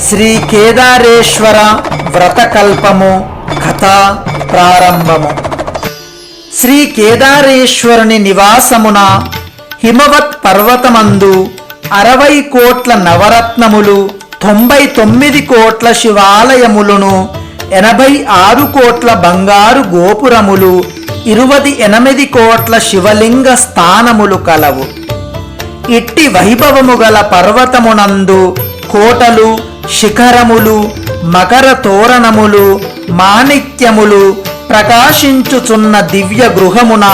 శ్రీ కేదారేశ్వర వ్రతకల్పము కథ ప్రారంభము. శ్రీ కేదారేశ్వరుని నివాసమున హిమవత్ పర్వతమందు అరవై కోట్ల నవరత్నములు తొంభై తొమ్మిది కోట్ల శివాలయములను ఎనభై ఆరు కోట్ల బంగారు గోపురములు ఇరువది ఎనిమిది కోట్ల శివలింగ స్థానములు కలవు. ఇట్టి వైభవము గల పర్వతమునందు కోటలు శిఖరములు మకర తోరణములు మాణిక్యములు ప్రకాశించుచున్న దివ్య గృహమున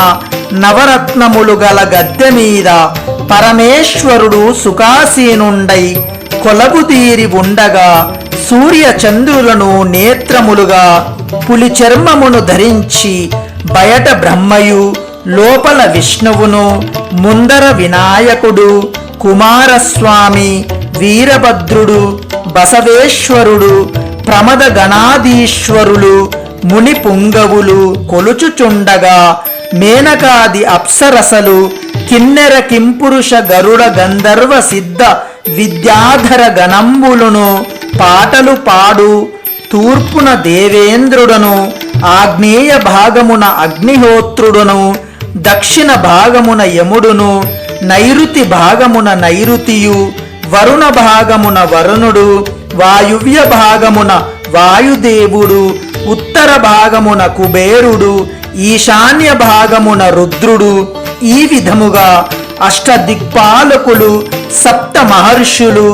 నవరత్నములు గల గద్దె మీద పరమేశ్వరుడు సుఖాసీనుండై కొలబుదీరి ఉండగా సూర్య చంద్రులను నేత్రములుగా పులి చర్మమును ధరించి బయట బ్రహ్మయు లోపల విష్ణువును ముందర వినాయకుడు కుమారస్వామి వీరభద్రుడు బసవేశ్వరుడు ప్రమద గణాధీశ్వరులు ముని పుంగవులు కొలుచుచుండగా మేనకాది అప్సరసలు కిన్నెర కింపురుష గరుడ గంధర్వ సిద్ధ విద్యాధర గణంబులను పాటలు పాడు తూర్పున దేవేంద్రుడను ఆగ్నేయ భాగమున అగ్నిహోత్రుడును దక్షిణ భాగమున యముడును నైరుతి భాగమున నైరుతియు వరుణ భాగమున వరుణుడు వాయువ్య భాగమున వాయుదేవుడు ఉత్తర భాగమున కుబేరుడు ఈశాన్య భాగమున రుద్రుడు ఈ విధముగా అష్టదిక్పాలకులు సప్త మహర్షులు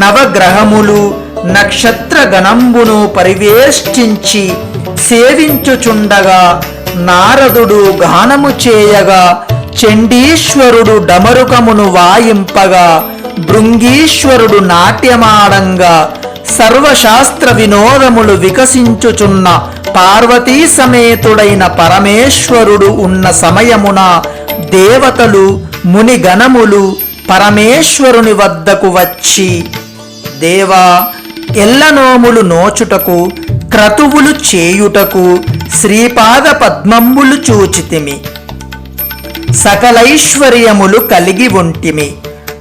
నవగ్రహములు నక్షత్ర గణంబును పరివేష్టించి సేవించుచుండగా నారదుడు గానము చేయగా చండీశ్వరుడు డమరుకమును వాయింపగా భృంగీశ్వరుడు నాట్యమాడంగా సర్వశాస్త్ర వినోదములు వికసించుచున్న పార్వతీ సమేతుడైన పరమేశ్వరుడు ఉన్న సమయమున దేవతలు మునిగణములు పరమేశ్వరుని వద్దకు వచ్చి దేవా ఎల్లనోములు నోచుటకు క్రతువులు చేయుటకు శ్రీపాద పద్మంబులు చూచితిమి. సకలైశ్వర్యములు కలిగి ఉంటిమి.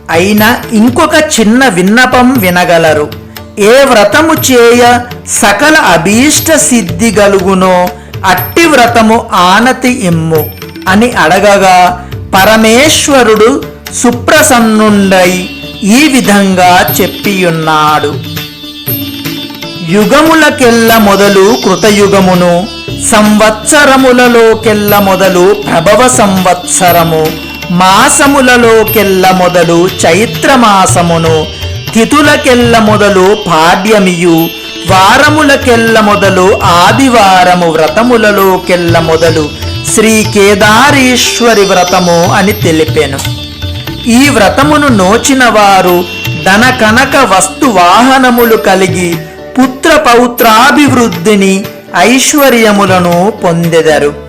అయినా ఇంకొక చిన్న విన్నపం వినగలరు. ఏ వ్రతము చేయ సకల అభీష్ట సిద్ధి గలుగునో అట్టి వ్రతము ఆనతి ఇమ్ము అని అడగగా పరమేశ్వరుడు సుప్రసన్నుండై ఈ విధంగా చెప్పియున్నాడు. యుగములకెల్ల మొదలు కృతయుగమును సంవత్సరములలోకెల్ల మొదలు ప్రభవ సంవత్సరము మాసములలోకెల్ల మొదలు చైత్రమాసమును తిథులకెల్ల మొదలు పాడ్యమియు వారములకెల్ల మొదలు ఆదివారము వ్రతములలోకెల్ల మొదలు శ్రీ కేదారీశ్వరి వ్రతము అని తెలిపాను. ఈ వ్రతమును నోచిన వారు ధన కనక వస్తు వాహనములు కలిగి పుత్ర పౌత్రాభివృద్ధిని ఐశ్వర్యములను పొందెదరు.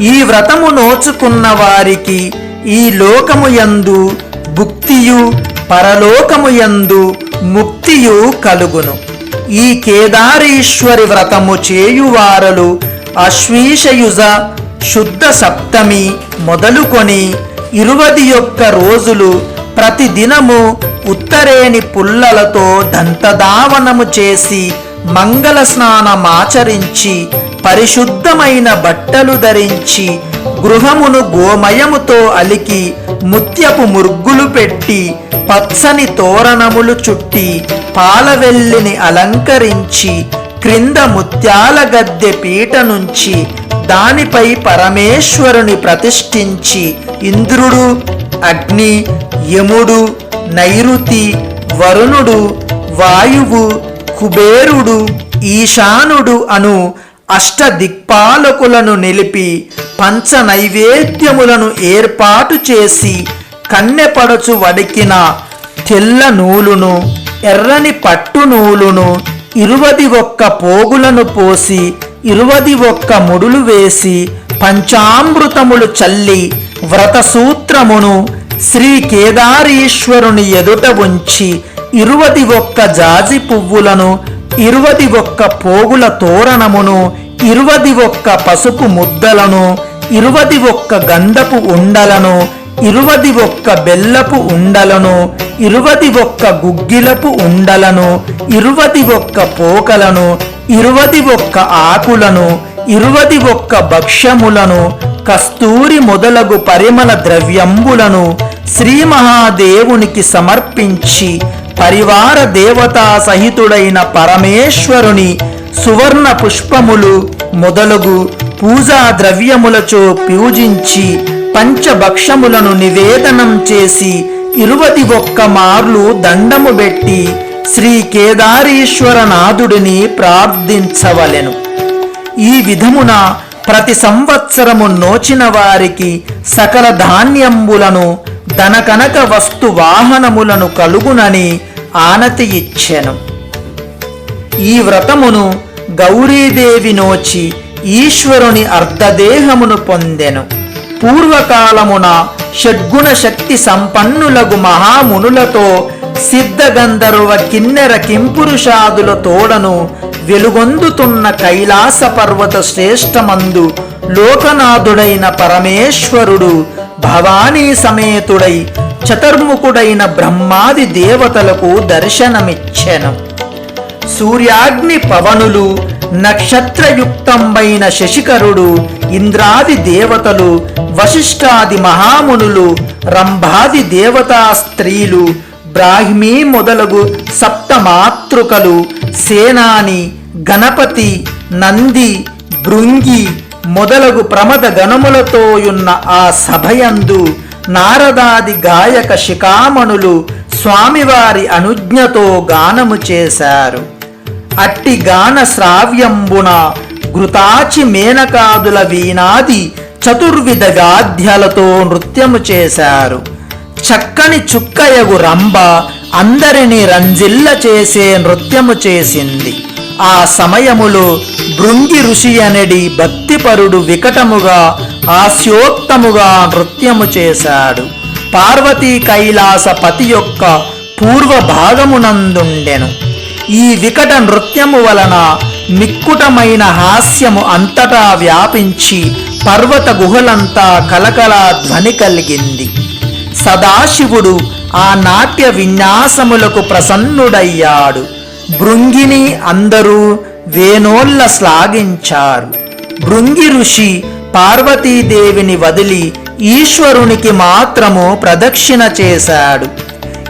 ఈ వ్రతము నోచుకున్న వారికి ఈ లోకము యందు భుక్తియు పరలోకము యందు ముక్తియు కలుగును. ఈ కేదారీశ్వరి వ్రతము చేయువారలు అశ్వీషయుజ శుద్ధ సప్తమి మొదలుకొని ఇరువది యొక్క రోజులు ప్రతిదినము ఉత్తరేని పుల్లలతో దంతదావనము చేసి మంగళ స్నానమాచరించి పరిశుద్ధమైన బట్టలు ధరించి గృహమును గోమయముతో అలికి ముత్యపు మురుగులు పెట్టి పచ్చని తోరణములు చుట్టి పాలవెల్లిని అలంకరించి క్రింద ముత్యాల గద్దె పీట నుంచి దానిపై పరమేశ్వరుని ప్రతిష్ఠించి ఇంద్రుడు అగ్ని యముడు నైరుతి వరుణుడు వాయువు కుబేరుడు ఈశానుడు అను అష్టదిక్పాలకులను నిలిపి పంచ నైవేద్యములను ఏర్పాటు చేసి కన్నెపడచు వడికిన తెల్ల నూలును ఎర్రని పట్టు నూలును ఇరువది ఒక్క పోగులను పోసి ఇరువది ఒక్క ముడులు వేసి పంచామృతములు చల్లి వ్రత సూత్రమును శ్రీ కేదారీశ్వరుని ఎదుట ఉంచి ఇరువది ఒక్క జాజి పువ్వులను ఇరువది ఒక్క పోగుల తోరణమును ఇరువది ఒక్క పసుపు ముద్దలను ఇరువది ఒక్క గంధపు ఉండలను ఇరువది ఒక్క బెల్లపు ఉండలను ఇరువది ఒక్క గుగ్గిలపు ఉండలను ఇరువది ఒక్క పోకలను ఇరువది ఒక్క ఆకులను ఇరువది ఒక్క భక్ష్యములను కస్తూరి మొదలగు పరిమళ ద్రవ్యంబులను శ్రీ మహాదేవునికి సమర్పించి పరివార దేవతా సహితుడైన పరమేశ్వరుని సువర్ణ పుష్పములు మొదలగు పూజా ద్రవ్యములచో పూజించి పంచభక్షములను నివేదనం చేసి ఇరువది ఒక్క మార్లు దండము పెట్టి శ్రీ కేదారీశ్వరనాథుడిని ప్రార్థించవలెను. ఈ విధమున ప్రతి సంవత్సరము నోచిన వారికి సకల ధాన్యంబులను తనకనక వస్తు వాహనములను కలుగునని ఆనతి ఇచ్చెను. ఈ వ్రతమును గౌరీదేవి నోచి ఈశ్వరుని అర్ధదేహమును పొందెను. పూర్వకాలమున షడ్గుణ శక్తి సంపన్నులగు మహామునులతో సిద్ధగంధర్వ కిన్నెర కింపురుషాదుల తోడను వెలుగొందుతున్న కైలాస పర్వత శ్రేష్టమందు లోకనాథుడైన పరమేశ్వరుడు భవానీ సమేతుడై చతుర్ముఖుడైన బ్రహ్మాది దేవతలకు దర్శనమిచ్చెను. సూర్యాగ్ని పవనులు నక్షత్రయుక్తంబైన శశికరుడు ఇంద్రాది దేవతలు వశిష్ఠాది మహామునులు రంభాది దేవతా స్త్రీలు బ్రాహ్మీ మొదలగు సప్తమాతృకలు సేనాని గణపతి నంది భృంగి మొదలగు ప్రమద గణములతోయున్న ఆ సభయందు నారదాది గాయక శిఖామణులు స్వామివారి అనుజ్ఞతో గానము చేశారు. అట్టి గాన శ్రావ్యంబున ఘృతాచి మేనకాదుల వీణాది చతుర్విధ గాధ్యాలతో నృత్యము చేశారు. చక్కని చుక్కయగు రంభ అందరిని రంజిల్ల చేసే నృత్యము చేసింది. ఆ సమయములో భృంగి ఋషి అనడి భక్తిపరుడు వికటముగా హాస్యోక్తముగా నృత్యము చేశాడు. పార్వతీ కైలాస పతి యొక్క పూర్వ భాగమునందుండెను ఈ వికట నృత్యము వలన మిక్కుటమైన హాస్యము అంతటా వ్యాపించి పర్వత గుహలంతా కలకలా ధ్వని కలిగింది. సదాశివుడు ఆ నాట్య విన్యాసములకు ప్రసన్నుడయ్యాడు. భృంగిని అందరూ వేనోళ్ళ శ్లాఘించారు. భృంగి ఋషి పార్వతీదేవిని వదిలి ఈశ్వరునికి మాత్రము ప్రదక్షిణ చేశాడు.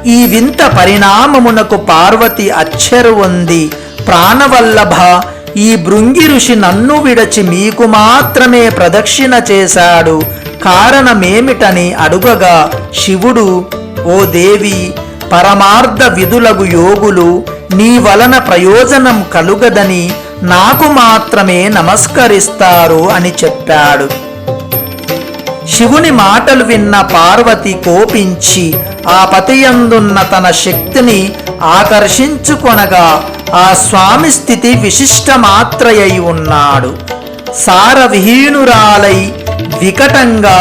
ఈ వింత పరిణామమునకు పార్వతి అచ్చరు ఉంది ప్రాణవల్లభ ఈ భృంగి ఋషి నన్ను విడచి మీకు మాత్రమే ప్రదక్షిణ చేశాడు. కారణమేమిటని అడుగగా శివుడు ఓ దేవి పరమార్థ విధులగు యోగులు నీ వలన ప్రయోజనం కలుగదని నాకు మాత్రమే నమస్కరిస్తారు అని చెప్పాడు. శివుని మాటలు విన్న పార్వతి కోపించి ఆ పతియందున్న తన శక్తిని ఆకర్షించుకొనగా ఆ స్వామి స్థితి విశిష్టమాత్రయై ఉన్నాడు. సారవిహీనురాలై వికటంగా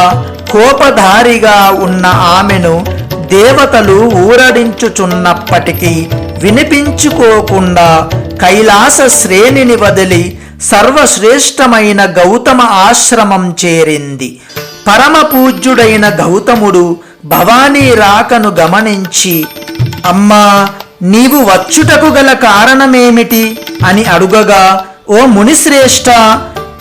కోపధారిగా ఉన్న ఆమెను దేవతలు ఊరడించుచున్నప్పటికీ వినిపించుకోకుండా కైలాస శ్రేణిని వదిలి సర్వశ్రేష్టమైన గౌతమ ఆశ్రమం చేరింది. పరమ పూజ్యుడైన గౌతముడు భవానీ రాకను గమనించి అమ్మా నీవు వచ్చుటకు గల కారణమేమిటి? అని అడుగగా ఓ మునిశ్రేష్ఠ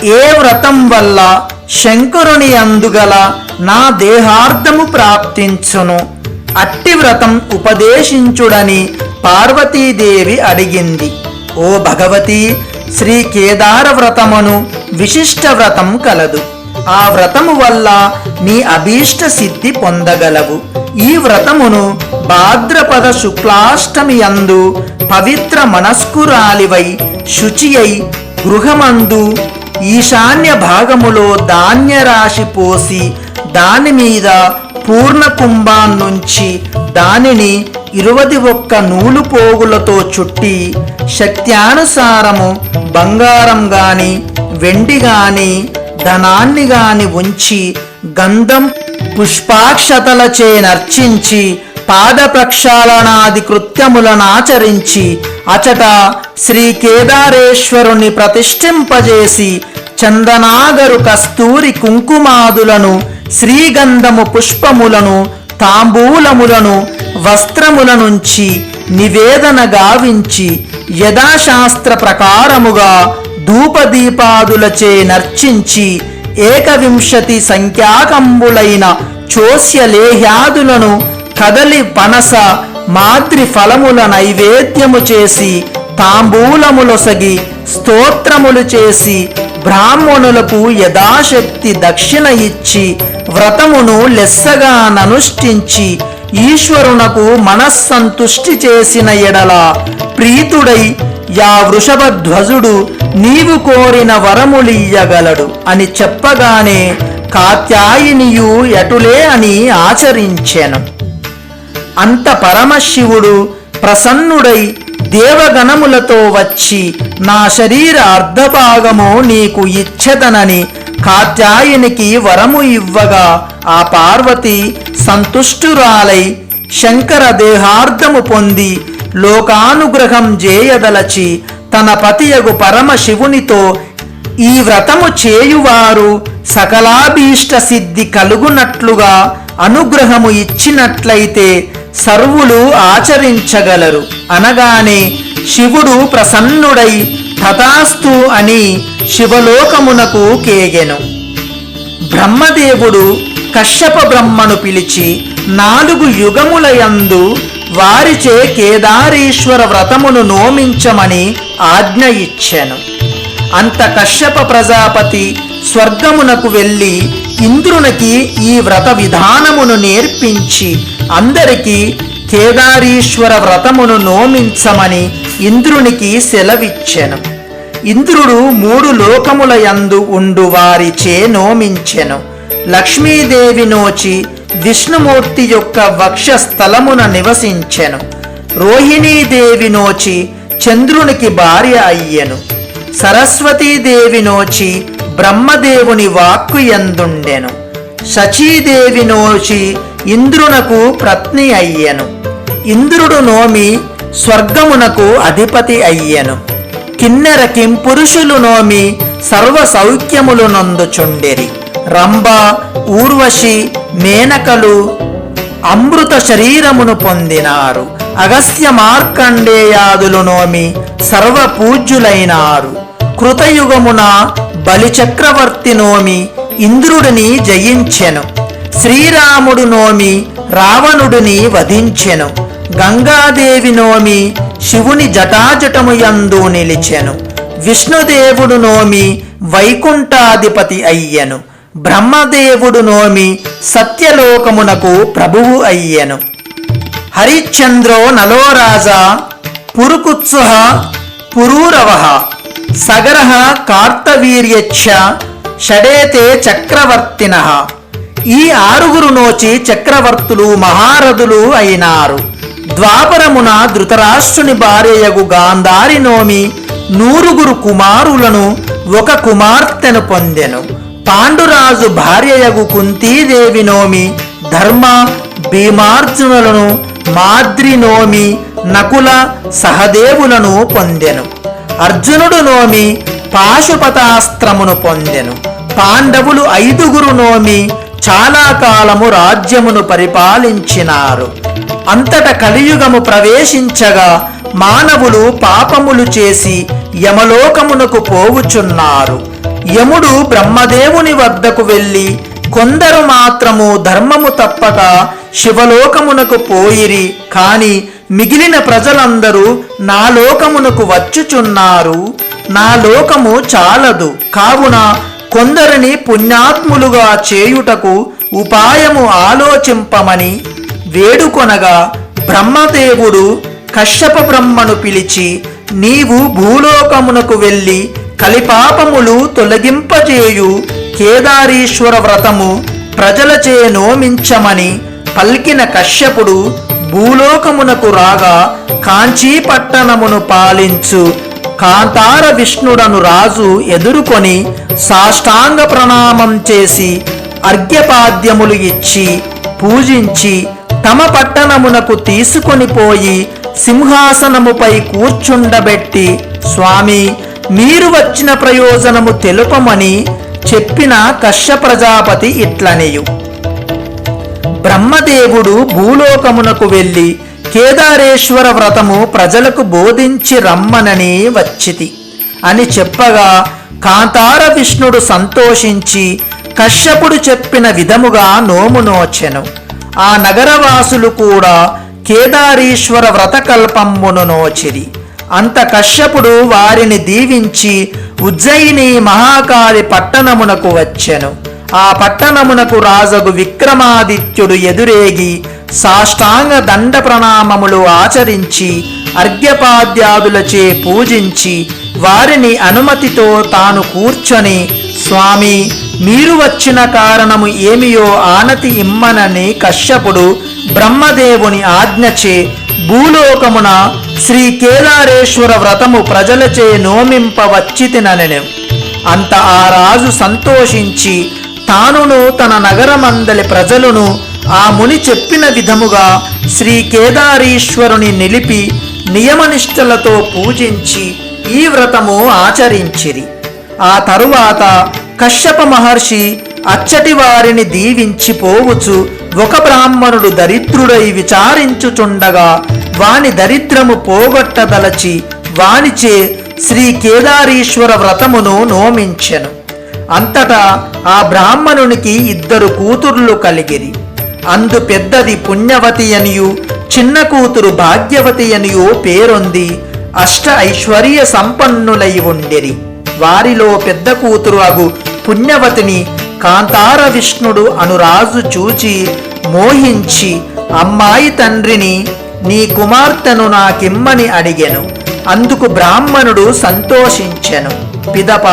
ఏ వ్రతం వల్ల శంకరుని అందుగల నా దేహార్థము ప్రాప్తించును. అట్టి వ్రతం ఉపదేశించుడని పార్వతీదేవి అడిగింది. ఓ భగవతి శ్రీ కేదార వ్రతమును విశిష్ట వ్రతం కలదు. ఆ వ్రతము వల్ల నీ అభీష్ట సిద్ధి పొందగలవు. ఈ వ్రతమును భాద్రపద శుక్లాష్టమి యందు పవిత్ర మనస్కురాలివై శుచి అయి గృహమందు ఈశాన్య భాగములో ధాన్యరాశి పోసి దాని మీద పూర్ణ కుంభాన్నుంచి దానిని ఇరువది ఒక్క నూలు పోగులతో చుట్టి శక్త్యానుసారము బంగారం గాని వెండి గాని ధనాన్ని గాని ఉంచి గంధం పుష్పాక్షతలచే నర్చించి పాద ప్రక్షాళనాది కృత్యములనాచరించి అచట శ్రీ కేదారేశ్వరుని ప్రతిష్ఠింపజేసి చందనాగరు కస్తూరి కుంకుమాదులను శ్రీగంధము పుష్పములను తాంబూలములను వస్త్రముల నుంచి నివేదన గావించి యథాశాస్త్ర ప్రకారముగా ధూపదీపాదులచే నర్చించి ఏకవింశతి సంఖ్యాకంబులైన చోస్యలేహ్యాదులను కదలి పనస మాద్రి ఫలముల నైవేద్యము చేసి తాంబూలములొసగి స్తోత్రములు చేసి బ్రాహ్మణులకు యథాశక్తి దక్షిణ ఇచ్చి వ్రతమును లెస్సగా ననుష్ఠించి ఈశ్వరునకు మనస్సంతుష్టి చేసిన ఎడల ప్రీతుడై యా వృషభధ్వజుడు నీవు కోరిన వరములియ్యగలడు అని చెప్పగానే కాత్యాయినియు ఎటులే అని ఆచరించెను. అంత పరమశివుడు ప్రసన్నుడై దేవగణములతో వచ్చి నా శరీర అర్ధభాగము నీకు ఇచ్చదనని కాత్యాయనికి వరము ఇవ్వగా ఆ పార్వతి సంతుష్టురాలై శంకర దేహార్థము పొంది లోకానుగ్రహం చేయదలచి తన పతియగు పరమశివునితో ఈ వ్రతము చేయువారు సకలాభీష్ట సిద్ధి కలుగునట్లుగా అనుగ్రహము ఇచ్చినట్లయితే సర్వులు ఆచరించగలరు. అనగానే శివుడు ప్రసన్నుడై తథాస్తు అని శివలోకమునకు కేగెను. బ్రహ్మదేవుడు కశ్యప బ్రహ్మను పిలిచి నాలుగు యుగములయందు వారిచే కేదారీశ్వర వ్రతమును నోమించమని ఆజ్ఞ ఇచ్చెను అంత కశ్యప ప్రజాపతి స్వర్గమునకు వెళ్ళి ఇంద్రునికి ఈ వ్రత విధానమును నేర్పించి అందరికీ కేదారీశ్వర వ్రతమును నోమించమని ఇంద్రునికి సెలవిచ్చెను. ఇంద్రుడు మూడు లోకముల యందు ఉండు వారిచే నోమించెను. లక్ష్మీదేవి నోచి విష్ణుమూర్తి యొక్క వక్షస్థలమున నివసించెను. రోహిణీదేవి నోచి చంద్రునికి భార్య అయ్యెను. సరస్వతీదేవి నోచి బ్రహ్మదేవుని వాక్కు ఎందుండెను శచీదేవి నోచి ఇంద్రునకు ప్రత్ని అయ్యెను. ఇంద్రుడు నోమి స్వర్గమునకు అధిపతి అయ్యెను. కిన్నెరకిం పురుషులు నోమి సర్వ సౌఖ్యములు నందుచుండెరి రంభ ఊర్వశి మేనకలు అమృత శరీరమును పొందినారు. అగస్త్య మార్కండేయాదులు నోమి సర్వ పూజ్యులైనారు. కృతయుగమున బలిచక్రవర్తి నోమి ఇంద్రుడిని జయించెను. శ్రీరాముడు నోమి రావణుడిని వధించెను. గంగాదేవి నోమి శివుని జటాజటము యందు నిలిచెను. విష్ణుదేవుడు నోమి వైకుంఠాధిపతి అయ్యెను. బ్రహ్మదేవుడు నోమి సత్యలోకమునకు ప్రభువు అయ్యెను. హరిశ్చంద్రో నలోరాజా పురుకుత్సుహ పురూరవ సగర కార్తవీర్యచ్చ షడేతే చక్రవర్తిన ఈ ఆరుగురు నోచి చక్రవర్తులు మహారథులు అయినారు. ద్వాపరమున ధృతరాష్ట్రుని భార్యయగు గాంధారి నోమి నూరుగురు కుమారులను ఒక కుమార్తెను పొందెను. పాండురాజు భార్యయగు కుంతీదేవి నోమి ధర్మ భీమార్జునులను మాద్రి నోమి నకుల సహదేవులను పొందెను. అర్జునుడు నోమి పాశుపతాస్త్రమును పొందెను. పాండవులు ఐదుగురు నోమి చాలా కాలము రాజ్యమును పరిపాలించినారు. అంతట కలియుగము ప్రవేశించగా మానవులు పాపములు చేసి యమలోకమునకు పోవుచున్నారు. యముడు బ్రహ్మదేవుని వద్దకు వెళ్ళి కొందరు మాత్రము ధర్మము తప్పక శివలోకమునకు పోయిరి కాని మిగిలిన ప్రజలందరూ నా లోకమునకు వచ్చుచున్నారు. నా లోకము చాలదు. కావున కొందరిని పుణ్యాత్ములుగా చేయుటకు ఉపాయము ఆలోచింపమని వేడుకొనగా బ్రహ్మదేవుడు కశ్యప బ్రహ్మను పిలిచి నీవు భూలోకమునకు వెళ్ళి కలిపాపములు తొలగింపజేయు. కేదారీశ్వర వ్రతము ప్రజలచే నోమించమని పల్కిన కశ్యపుడు భూలోకమునకు రాగా కాంచీపట్టణమును పాలించు. కాంతార విష్ణుడను రాజు ఎదుర్కొని సాష్టాంగ ప్రణామం చేసి అర్ఘ్యపాద్యములు ఇచ్చి పూజించి తమ పట్టణమునకు తీసుకొని పోయి సింహాసనముపై కూర్చుండబెట్టి స్వామి మీరు వచ్చిన ప్రయోజనము తెలుపమని చెప్పిన కశ్య ప్రజాపతి ఇట్లనియు. బ్రహ్మదేవుడు భూలోకమునకు వెళ్ళి కేదారేశ్వర వ్రతము ప్రజలకు బోధించి రమ్మనని వచ్చితి. అని చెప్పగా కాంతార విష్ణుడు సంతోషించి కశ్యపుడు చెప్పిన విధముగా నోము నోచెను. ఆ నగరవాసులు కూడా కేదారీశ్వర వ్రతకల్పమ్మును నోచిరి. అంత కశ్యపుడు వారిని దీవించి ఉజ్జయిని మహాకాళి పట్టణమునకు వచ్చెను. ఆ పట్టణమునకు రాజగు విక్రమాదిత్యుడు ఎదురేగి సాష్టాంగ దండ ప్రణామములు ఆచరించి అర్ఘ్యపాద్యాదులచే పూజించి వారిని అనుమతితో తాను కూర్చొని స్వామి మీరు వచ్చిన కారణము ఏమియో ఆనతి ఇమ్మనని కశ్యపుడు బ్రహ్మదేవుని ఆజ్ఞచే భూలోకమున శ్రీ కేదారేశ్వర వ్రతము ప్రజలచే నోమింపవచ్చితిననెను. అంత ఆ రాజు సంతోషించి తానును తన నగరమందలి ప్రజలను ఆ ముని చెప్పిన విధముగా శ్రీ కేదారీశ్వరుని నిలిపి నియమనిష్టలతో పూజించి ఈ వ్రతము ఆచరించిరి. ఆ తరువాత కశ్యప మహర్షి అచ్చటి వారిని దీవించి పోవుచు ఒక బ్రాహ్మణుడు దరిద్రుడై విచారించుచుండగా వాని దరిద్రము పోగొట్టదలచి వానిచే శ్రీ కేదారీశ్వర వ్రతమును నోమించెను. అంతటా ఆ బ్రాహ్మణునికి ఇద్దరు కూతుర్లు కలిగిరి. అందు పెద్దది పుణ్యవతి అనియు చిన్న కూతురు భాగ్యవతి అనియు పేరొంది అష్ట ఐశ్వర్య సంపన్నులై ఉండిరి. వారిలో పెద్ద కూతురు అగు పుణ్యవతిని కాంతార విష్ణుడు అనురాజు చూచి మోహించి అమ్మాయి తండ్రిని నీ కుమార్తెను నాకిమ్మని అడిగెను. అందుకు బ్రాహ్మణుడు సంతోషించెను. పిదప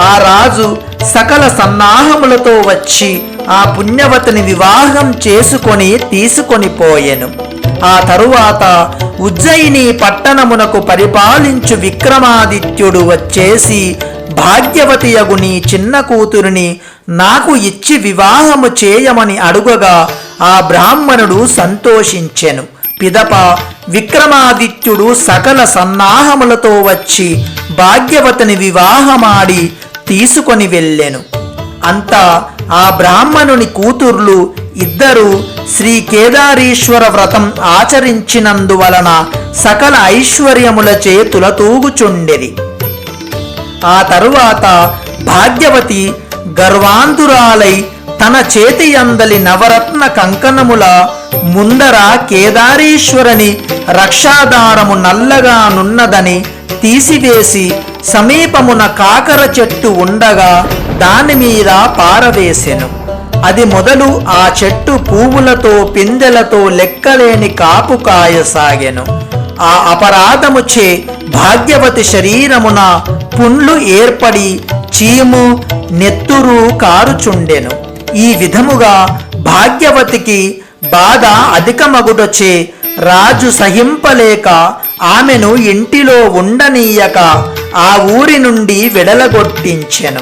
ఆ రాజు సకల సన్నాహములతో వచ్చి ఆ పుణ్యవతిని వివాహం చేసుకొని తీసుకొని పోయెను. ఆ తరువాత ఉజ్జయిని పట్టణమునకు పరిపాలించు విక్రమాదిత్యుడు వచ్చేసి భాగ్యవతి నీ చిన్న కూతురిని నాకు ఇచ్చి వివాహము చేయమని అడుగగా ఆ బ్రాహ్మణుడు సంతోషించెను. పిదప విక్రమాదిత్యుడు సకల సన్నాహములతో వచ్చి భాగ్యవతిని వివాహమాడి తీసుకొని వెళ్ళెను. అంతా ఆ బ్రాహ్మణుని కూతుర్లు ఇద్దరు శ్రీ కేదారీశ్వర వ్రతం ఆచరించినందువలన సకల ఐశ్వర్యములచే తులతూగుచుండెరి ఆ తరువాత భాగ్యవతి గర్వాంధురాలై తన చేతి అందలి నవరత్న కంకణముల ముందర కేదారీశ్వరని రక్షాదారము నల్లగా నున్నదని తీసివేసి సమీపమున కాకర చెట్టు ఉండగా దాని మీద పారవేసెను. అది మొదలు ఆ చెట్టు పువ్వులతో పిందెలతో లెక్కలేని కాపు కాయసాగెను. ఆ అపరాధముచే భాగ్యవతి శరీరమున పుండ్లు ఏర్పడి చీము నెత్తురు కారుచుండెను. ఈ విధముగా భాగ్యవతికి బాధ అధికమగుటచే రాజు సహింపలేక ఆమెను ఇంటిలో ఉండనీయక ఆ ఊరి నుండి వెడలగొట్టించెను.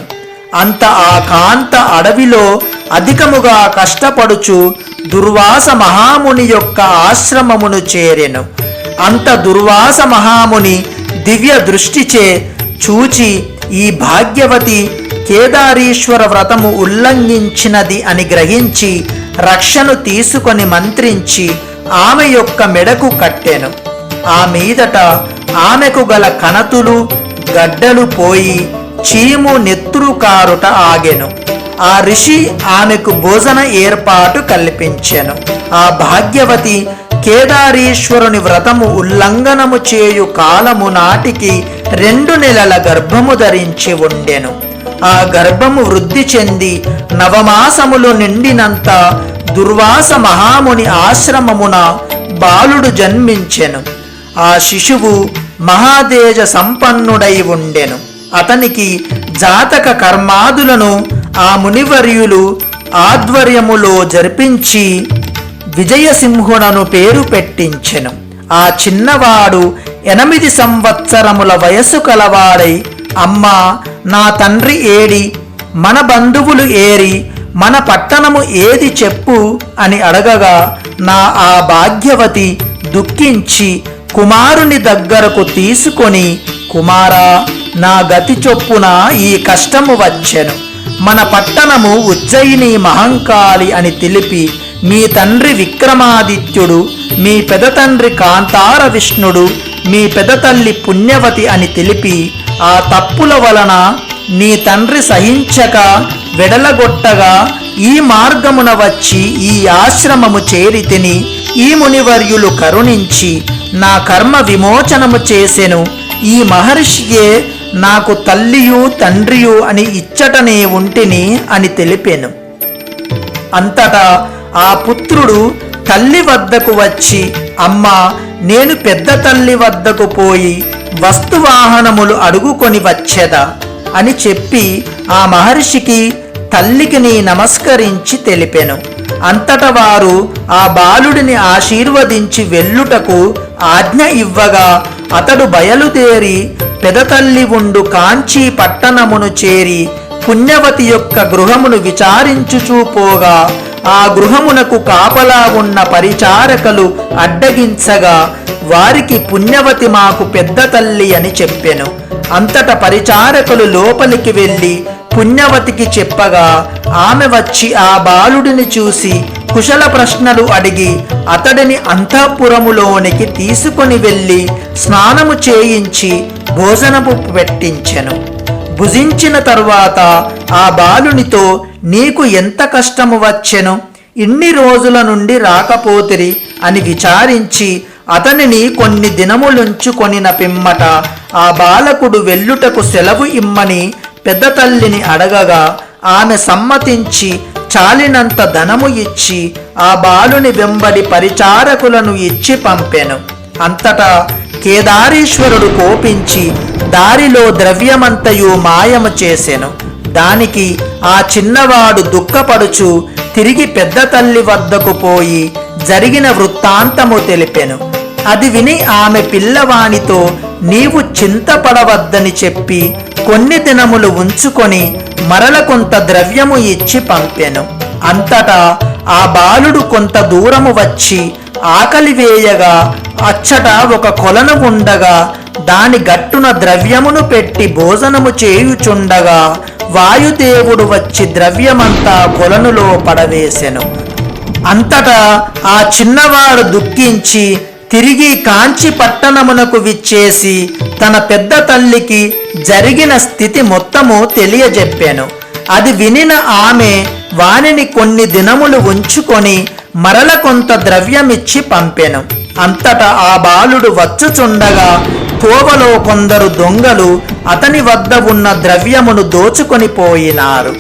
అంత ఆ కాంత అడవిలో అధికముగా కష్టపడుచు దుర్వాస మహాముని యొక్క ఆశ్రమమును చేరెను. అంత దుర్వాస మహాముని దివ్య దృష్టిచే చూచి ఈ భాగ్యవతి కేదారీశ్వర వ్రతము ఉల్లంఘించినది అని గ్రహించి రక్షను తీసుకొని మంత్రించి ఆమె యొక్క మెడకు కట్టెను. ఆ మీదట ఆమెకు గల కణతులు గడ్డలు పోయి చీము నెత్తురు కారుట ఆగెను. ఆ ఋషి ఆమెకు భోజన ఏర్పాటు కల్పించెను. ఆ భాగ్యవతి కేదారీశ్వరుని వ్రతము ఉల్లంఘనము చేయు కాలము నాటికి రెండు నెలల గర్భము ధరించి ఉండెను. ఆ గర్భము వృద్ధి చెంది నవమాసములు నిండినంత దుర్వాస మహాముని ఆశ్రమమున బాలుడు జన్మించెను. ఆ శిశువు మహాదేజ సంపన్నుడై ఉండెను. అతనికి జాతక కర్మాదులను ఆ మునివర్యులు ఆధ్వర్యములో జరిపించి విజయసింహుడను పేరు పెట్టించెను. ఆ చిన్నవాడు ఎనిమిది సంవత్సరముల వయస్సు కలవాడై అమ్మా నా తండ్రి ఏడి మన బంధువులు ఏరి మన పట్టణము ఏది చెప్పు అని అడగగా నా ఆ భాగ్యవతి దుఃఖించి కుమారుని దగ్గరకు తీసుకొని కుమారా నా గతి చొప్పున ఈ కష్టము వచ్చెను. మన పట్టణము ఉజ్జయిని మహంకాళి అని తెలిపి మీ తండ్రి విక్రమాదిత్యుడు మీ పెదతండ్రి కాంతార విష్ణుడు మీ పెదతల్లి పుణ్యవతి అని తెలిపి ఆ తప్పుల వలన నీ తండ్రి సహించక వెడలగొట్టగా ఈ మార్గమున వచ్చి ఈ ఆశ్రమము చేరితిని ఈ మునివర్యులు కరుణించి నా కర్మ విమోచనము చేసెను. ఈ మహర్షియే నాకు తల్లియు తండ్రియు అని ఇచ్చటనే ఉంటిని అని తెలిపాను. అంతటా ఆ పుత్రుడు తల్లి వద్దకు వచ్చి అమ్మా నేను పెద్ద తల్లి వద్దకు పోయి వస్తువాహనములు అడుగుకొని వచ్చేదా? అని చెప్పి ఆ మహర్షికి తల్లికి నీ నమస్కరించి తెలిపెను. అంతట వారు ఆ బాలుడిని ఆశీర్వదించి వెళ్ళుటకు ఆజ్ఞ ఇవ్వగా అతడు బయలుదేరి పెదతల్లి ఉండు కాంచీ పట్టణమును చేరి పుణ్యవతి యొక్క గృహమును విచారించుచూపోగా ఆ గృహమునకు కాపలా ఉన్న పరిచారకలు అడ్డగించగా వారికి పుణ్యవతి మాకు పెద్ద తల్లి అని చెప్పెను. అంతట పరిచారకులు లోపలికి వెళ్ళి పుణ్యవతికి చెప్పగా ఆమె వచ్చి ఆ బాలుడిని చూసి కుశల ప్రశ్నలు అడిగి అతడిని అంతఃపురములోనికి తీసుకొని వెళ్ళి స్నానము చేయించి భోజనము పెట్టించెను. భుజించిన తరువాత ఆ బాలునితో నీకు ఎంత కష్టము వచ్చెను? ఇన్ని రోజుల నుండి రాకపోతిరి అని విచారించి అతనిని కొన్ని దినములుంచుకొనిన పిమ్మట ఆ బాలకుడు వెళ్ళుటకు సెలవు ఇమ్మని పెద్ద తల్లిని అడగగా ఆమె సమ్మతించి చాలినంత ధనము ఇచ్చి ఆ బాలుని వెంబడి పరిచారకులను ఇచ్చి పంపెను. అంతటా కేదారీశ్వరుడు కోపించి దారిలో ద్రవ్యమంతయు మాయము చేసెను. దానికి ఆ చిన్నవాడు దుఃఖపడుచు తిరిగి పెద్ద తల్లి వద్దకు పోయి జరిగిన వృత్తాంతము తెలిపెను. అది విని ఆమె పిల్లవానితో నీవు చింతపడవద్దని చెప్పి కొన్ని దినములు ఉంచుకొని మరల కొంత ద్రవ్యము ఇచ్చి పంపెను. అంతటా ఆ బాలుడు కొంత దూరము వచ్చి ఆకలి వేయగా అచ్చట ఒక కొలను ఉండగా దాని గట్టున ద్రవ్యమును పెట్టి భోజనము చేయుచుండగా వాయుదేవుడు వచ్చి ద్రవ్యమంతా కొలనులో పడవేసెను. అంతటా ఆ చిన్నవాడు దుఃఖించి తిరిగి కాంచి పట్టణమునకు విచ్చేసి తన పెద్ద తల్లికి జరిగిన స్థితి మొత్తము తెలియజెప్పాను. అది వినిన ఆమె వానిని కొన్ని దినములు ఉంచుకొని మరల కొంత ద్రవ్యమిచ్చి పంపెను. అంతటా ఆ బాలుడు వచ్చుచుండగా కోవలో కొందరు దొంగలు అతని వద్ద ఉన్న ద్రవ్యమును దోచుకొని పోయినారు.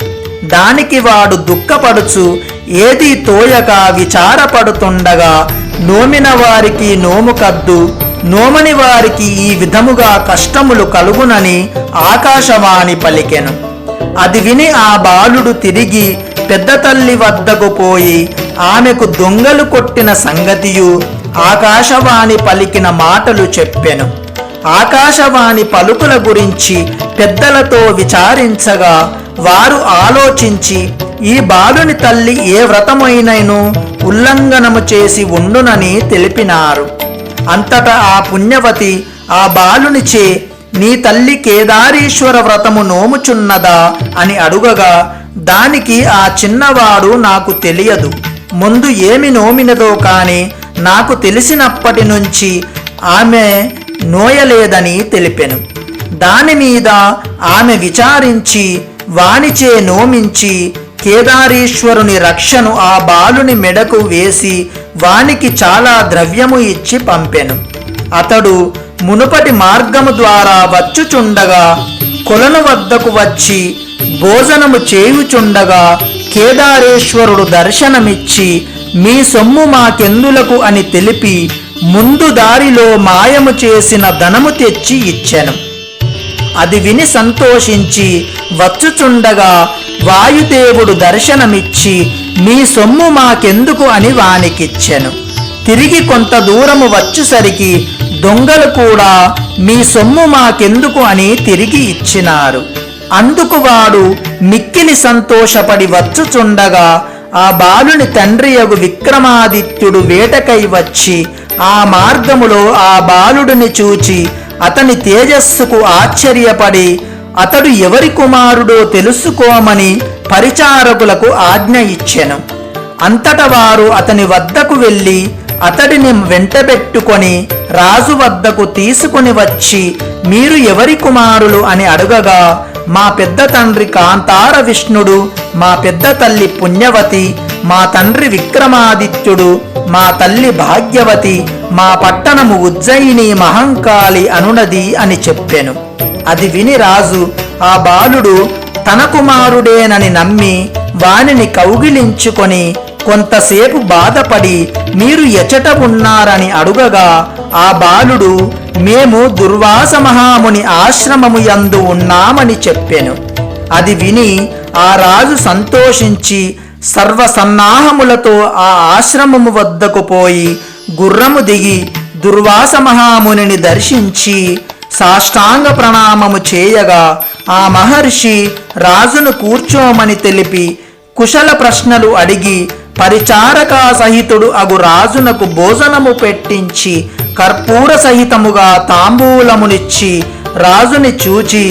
దానికి వాడు దుఃఖపడుచు ఏది తోయక విచారపడుతుండగా నోమిన వారికి నోము కద్దు నోమని వారికి ఈ విధముగా కష్టములు కలుగునని ఆకాశవాణి పలికెను. అది విని ఆ బాలుడు తిరిగి పెద్ద తల్లి వద్దకు పోయి ఆమెకు దొంగలు కొట్టిన సంగతియు ఆకాశవాణి పలికిన మాటలు చెప్పెను. ఆకాశవాణి పలుకుల గురించి పెద్దలతో విచారించగా వారు ఆలోచించి ఈ బాలుని తల్లి ఏ వ్రతమైనను ఉల్లంఘనము చేసి ఉండునని తెలిపినారు. అంతటా ఆ పుణ్యవతి ఆ బాలునిచే నీ తల్లి కేదారీశ్వర వ్రతము నోముచున్నదా? అని అడుగగా దానికి ఆ చిన్నవాడు నాకు తెలియదు. ముందు ఏమి నోమినదో కాని నాకు తెలిసినప్పటి నుంచి ఆమె నోయలేదని తెలిపెను. దాని మీద ఆమె విచారించి వానిచే నోమించి కేదారీశ్వరుని రక్షను ఆ బాలుని మెడకు వేసి వానికి చాలా ద్రవ్యము ఇచ్చి పంపెను. అతడు మునుపటి మార్గము ద్వారా వచ్చుచుండగా కొలను వద్దకు వచ్చి భోజనము చేయుచుండగా కేదారేశ్వరుడు దర్శనమిచ్చి మీ సొమ్ము మాకెందులకు? అని తెలిపి ముందు దారిలో మాయము చేసిన ధనము తెచ్చి ఇచ్చెను. అది విని సంతోషించి వచ్చుచుండగా వాయుదేవుడు దర్శనమిచ్చి మీ సొమ్ము మాకెందుకు? అని వానికిచ్చెను. తిరిగి కొంత దూరము వచ్చుసరికి దొంగలు కూడా మీ సొమ్ము మాకెందుకు? అని తిరిగి ఇచ్చినారు. అందుకు వాడు మిక్కిలి సంతోషపడి వచ్చుచుండగా ఆ బాలుని తండ్రియగు విక్రమాదిత్యుడు వేటకై వచ్చి ఆ మార్గములో ఆ బాలుడిని చూచి అతని తేజస్సుకు ఆశ్చర్యపడి అతడు ఎవరి కుమారుడో తెలుసుకోమని పరిచారకులకు ఆజ్ఞ ఇచ్చెను. అంతట వారు అతని వద్దకు వెళ్ళి అతడిని వెంటబెట్టుకొని రాజు వద్దకు తీసుకుని వచ్చి మీరు ఎవరి కుమారులు? అని అడుగగా మా పెద్ద తండ్రి కాంతార విష్ణుడు మా పెద్ద తల్లి పుణ్యవతి మా తండ్రి విక్రమాదిత్యుడు మా తల్లి భాగ్యవతి మా పట్టణము ఉజ్జయిని మహంకాళి అనునది అని చెప్పెను. అది విని రాజు ఆ బాలుడు తన కుమారుడేనని నమ్మి వానిని కౌగిలించుకొని కొంతసేపు బాధపడి మీరు ఎచట ఉన్నారని అడుగగా ఆ బాలుడు మేము దుర్వాస మహాముని ఆశ్రమము యందు ఉన్నామని చెప్పెను. అది విని ఆ రాజు సంతోషించి సర్వసన్నాహములతో ఆ ఆశ్రమము వద్దకు పోయి గుర్రము దిగి దుర్వాస మహామునిని దర్శించి సాష్టాంగ ప్రణామము చేయగా ఆ మహర్షి రాజును కూర్చోమని తెలిపి కుశల ప్రశ్నలు అడిగి పరిచారకా సహితుడు అగు రాజునకు భోజనము పెట్టించి కర్పూర సహితముగా తాంబూలమునిచ్చి రాజుని చూచి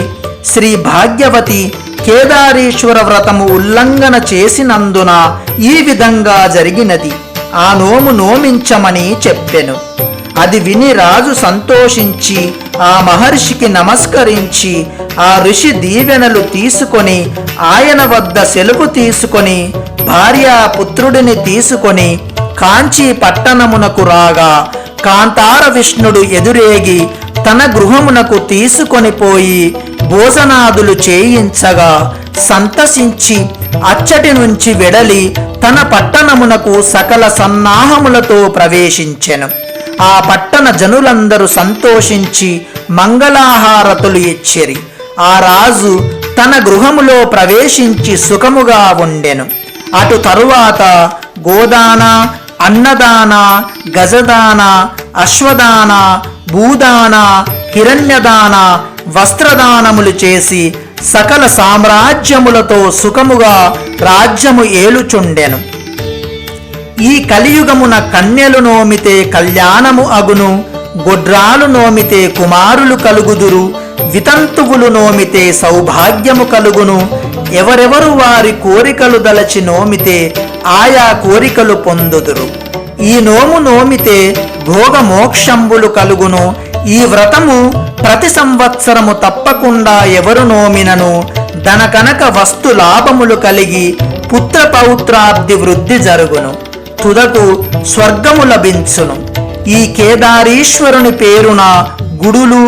శ్రీ భాగ్యవతి కేదారీశ్వర వ్రతము ఉల్లంఘన చేసినందున ఈ విధంగా జరిగినది. ఆ నోము నోమించమని చెప్పెను. అది విని రాజు సంతోషించి ఆ మహర్షికి నమస్కరించి ఆ ఋషి దీవెనలు తీసుకొని ఆయన వద్ద సెలవు తీసుకొని భార్య పుత్రుడిని తీసుకొని కాంచీ పట్టణమునకు రాగా కాంతార విష్ణుడు ఎదురేగి తన గృహమునకు తీసుకొని పోయి భోజనాదులు చేయించగా సంతసించి అచ్చటి నుంచి వెడలి తన పట్టణమునకు సకల సన్నాహములతో ప్రవేశించెను. ఆ పట్టణ జనులందరూ సంతోషించి మంగళాహారతులు ఇచ్చిరి. ఆ రాజు తన గృహములో ప్రవేశించి సుఖముగా ఉండెను. అటు తరువాత గోదాన అన్నదాన గజదాన అశ్వదాన భూదాన హిరణ్యదాన వస్త్రదానములు చేసి సకల సామ్రాజ్యములతో సుఖముగా రాజ్యము ఏలుచుండెను. ఈ కలియుగమున కన్యలు నోమితే కళ్యాణము అగును గొడ్రాలు నోమితే కుమారులు కలుగుదురు వితంతువులు నోమితే సౌభాగ్యము కలుగును ఎవరెవరు వారి కోరికలు దలచి నోమితే ఆయా కోరికలు పొందుదురు. ఈ నోము నోమితే భోగమోక్షంబులు కలుగును ఈ వ్రతము ప్రతి సంవత్సరము తప్పకుండా ఎవరు నోమినను ధనకనక వస్తు లాభములు కలిగి పుత్ర పౌత్రాబ్ది వృద్ధి జరుగును. తుదకు స్వర్గము లభించును. ఈ కేదారీశ్వరుని పేరున గుడులు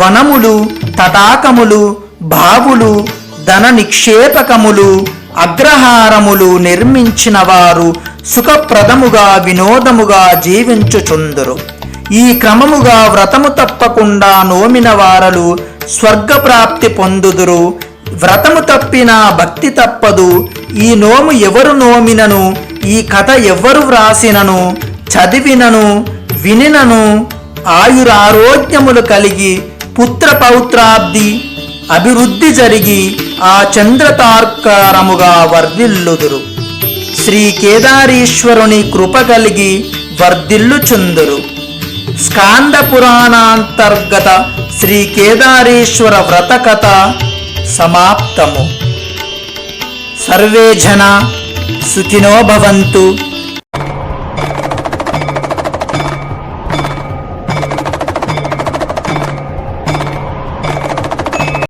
వనములు తటాకములు బావులు ధన నిక్షేపకములు అగ్రహారములు నిర్మించిన వారు సుఖప్రదముగా వినోదముగా జీవించుచుందురు. ఈ క్రమముగా వ్రతము తప్పకుండా నోమిన వారలు స్వర్గప్రాప్తి పొందుదురు. వ్రతము తప్పిన భక్తి తప్పదు. ఈ నోము ఎవరు నోమినను? ఈ కథ ఎవరు వ్రాసినను? చదివినను? వినినను? ఆయురారోగ్యములు కలిగి పుత్ర పౌత్రాబ్ది అభివృద్ధి జరిగి ఆ చంద్రతార్కారముగా వర్ధిల్లుదురు. శ్రీ కేదారీశ్వరుని కృప కలిగి వర్ధిల్లుచుందురు. స్కాంద పురాణాంతర్గత శ్రీ కేదారేశ్వర వ్రత కథ సమాప్తము. సర్వే జన సుఖినో భవంతు.